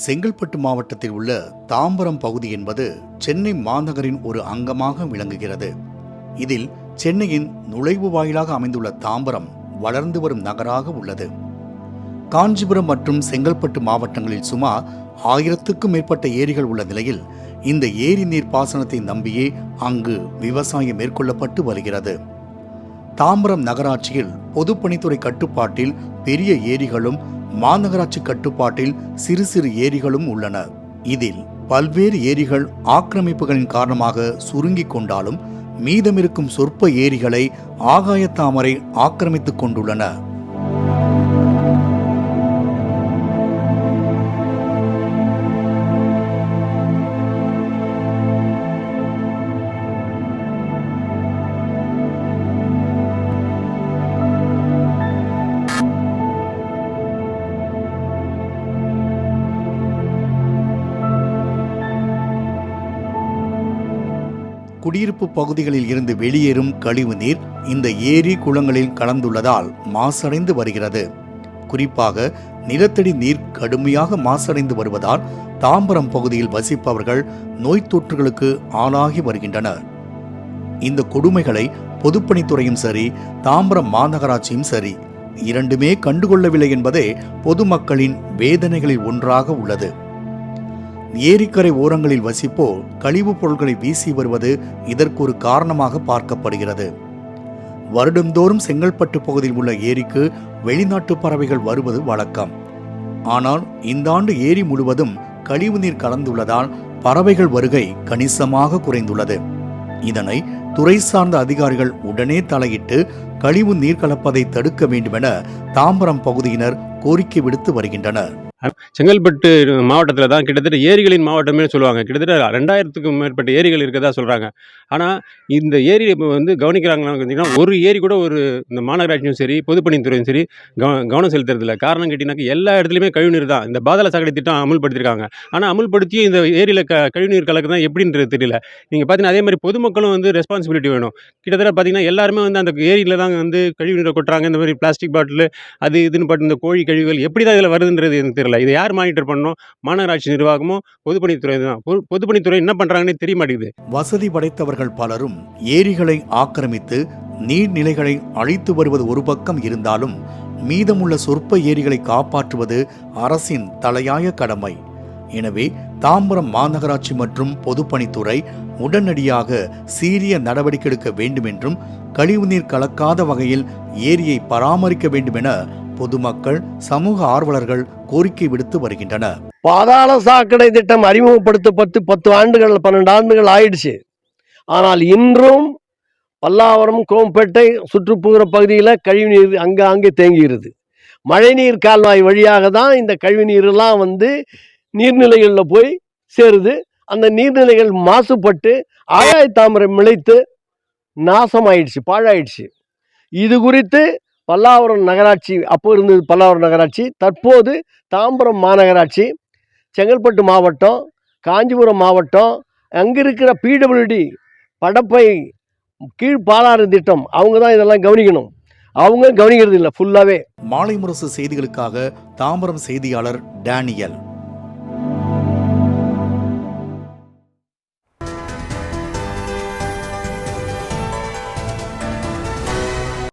செங்கல்பட்டு மாவட்டத்தில் உள்ள தாம்பரம் பகுதி என்பது சென்னை மாநகரின் ஒரு அங்கமாக விளங்குகிறது. இதில் சென்னையின் நுழைவு வாயிலாக அமைந்துள்ள தாம்பரம் வளர்ந்து வரும் நகராக உள்ளது. காஞ்சிபுரம் மற்றும் செங்கல்பட்டு மாவட்டங்களில் சுமார் ஆயிரத்துக்கும் மேற்பட்ட ஏரிகள் உள்ள நிலையில் இந்த ஏரி நீர் பாசனத்தை நம்பியே அங்கு விவசாயம் மேற்கொள்ளப்பட்டு வருகிறது. தாம்பரம் நகராட்சியில் பொதுப்பணித்துறை கட்டுப்பாட்டில் பெரிய ஏரிகளும் மாநகராட்சி கட்டுப்பாட்டில் சிறு சிறு ஏரிகளும் உள்ளன. இதில் பல்வேறு ஏரிகள் ஆக்கிரமிப்புகளின் காரணமாக சுருங்கிக் கொண்டாலும் மீதமிருக்கும் சொற்ப ஏரிகளை ஆகாயத்தாமரை ஆக்கிரமித்துக் கொண்டுள்ளன. குடியிருப்பு பகுதிகளில் இருந்து வெளியேறும் கழிவு நீர் இந்த ஏரி குளங்களில் கலந்துள்ளதால் மாசடைந்து வருகிறது. குறிப்பாக நிலத்தடி நீர் கடுமையாக மாசடைந்து வருவதால் தாம்பரம் பகுதியில் வசிப்பவர்கள் நோய் தொற்றுகளுக்கு ஆளாகி வருகின்றனர். இந்த கொடுமைகளை பொதுப்பணித்துறையும் சரி தாம்பரம் மாநகராட்சியும் சரி இரண்டுமே கண்டுகொள்ளவில்லை என்பதே பொதுமக்களின் வேதனைகளில் ஒன்றாக உள்ளது. ஏரிக்கரை ஓரங்களில் வசிப்போர் கழிவுப் பொருட்களை வீசி வருவது இதற்கு ஒரு காரணமாக பார்க்கப்படுகிறது. வருடந்தோறும் செங்கல்பட்டு பகுதியில் உள்ள ஏரிக்கு வெளிநாட்டு பறவைகள் வருவது வழக்கம். ஆனால் இந்த ஆண்டு ஏரி முழுவதும் கழிவுநீர் கலந்துள்ளதால் பறவைகள் வருகை கணிசமாக குறைந்துள்ளது. இதனை துறை சார்ந்த அதிகாரிகள் உடனே தலையிட்டு கழிவு நீர் கலப்பதை தடுக்க வேண்டுமென தாம்பரம் பகுதியினர் கோரிக்கை விடுத்து வருகின்றனர். செங்கல்பட்டு மாவட்டத்தில் தான் கிட்டத்தட்ட ஏரிகளின் மாவட்டமே சொல்லுவாங்க. கிட்டத்தட்ட ரெண்டாயிரத்துக்கும் மேற்பட்ட ஏரிகள் இருக்கதா சொல்கிறாங்க ஆனால் இந்த ஏரி இப்போ வந்து கவனிக்கிறாங்களான்னு பார்த்தீங்கன்னா ஒரு ஏரி கூட ஒரு இந்த மாநகராட்சியும் சரி பொதுப்பணித்துறையும் சரி கவ கவனம் செலுத்துறதில்ல. காரணம் கேட்டிங்கனாக்கா எல்லா இடத்துலையுமே கழிவுநீர் தான். இந்த பாதாள சாக்கடை திட்டம் அமல்படுத்தியிருக்காங்க ஆனால் அமல்படுத்தியும் இந்த ஏரியில் க கழிவுநீர் கலக்குதான் எப்படின்றது தெரியல. நீங்கள் பார்த்தீங்கன்னா அதே மாதிரி பொதுமக்களும் வந்து ரெஸ்பான்சிபிலிட்டி வேணும். கிட்டத்தட்ட பார்த்தீங்கன்னா எல்லாருமே வந்து அந்த ஏரியில் தான் வந்து கழிவுநீரை கொட்டுறாங்க. இந்த மாதிரி பிளாஸ்டிக் பாட்டில் அது இதுன்னு பட்டு இந்த கோழி கழிவுகள் எப்படி தான் இதில் வருதுன்றது எனக்கு தெரியல. இதை யார் மானிட்டர் பண்ணணும்? மாநகராட்சி நிர்வாகமும் பொதுப்பணித்துறை தான். பொது- பொதுப்பணித்துறை என்ன பண்ணுறாங்கன்னே தெரிய மாட்டேங்குது. வசதி படைத்தவர்கள் பலரும் ஏரிகளை ஆக்கிரமித்து நீர்நிலைகளை அழித்து வருவது ஒரு பக்கம் இருந்தாலும் மீதமுள்ள சொற்ப ஏரிகளை காப்பாற்றுவது அரசின் தலையாய கடமை. எனவே தாம்பரம் மாநகராட்சி மற்றும் பொதுப்பணித்துறை உடனடியாக சீரிய நடவடிக்கை எடுக்க வேண்டும் என்றும் கழிவுநீர் கலக்காத வகையில் ஏரியை பராமரிக்க வேண்டும் என பொதுமக்கள் சமூக ஆர்வலர்கள் கோரிக்கை விடுத்து வருகின்றன. பாதாள சாக்கடை திட்டம் அறிமுகப்படுத்தப்பட்டு பத்து ஆண்டுகள் பன்னெண்டு ஆண்டுகள் ஆயிடுச்சு. ஆனால் இன்றும் பல்லாவரம் கோம்பேட்டை சுற்றுப்புற பகுதியில் கழிவுநீர் அங்கே அங்கே தேங்குகிறது மழைநீர் கால்வாய் வழியாக தான் இந்த கழிவுநீரெல்லாம் வந்து நீர்நிலைகளில் போய் சேருது. அந்த நீர்நிலைகள் மாசுபட்டு ஆகாய தாமரை மிளைத்து நாசமாயிடுச்சு பாழாயிடுச்சு. இது குறித்து பல்லாவரம் நகராட்சி அப்போ இருந்தது பல்லாவரம் நகராட்சி. தற்போது தாம்பரம் மாநகராட்சி செங்கல்பட்டு மாவட்டம் காஞ்சிபுரம் மாவட்டம். அங்கே இருக்கிற பிடபிள்யூடி படப்பை கீழ் பாலாறு திட்டம் அவங்க தான் இதெல்லாம் கவனிக்கணும். அவங்க கவனிக்கிறது இல்லை ஃபுல்லாகவே மாலை முரசு செய்திகளுக்காக தாம்பரம் செய்தியாளர் டேனியல்.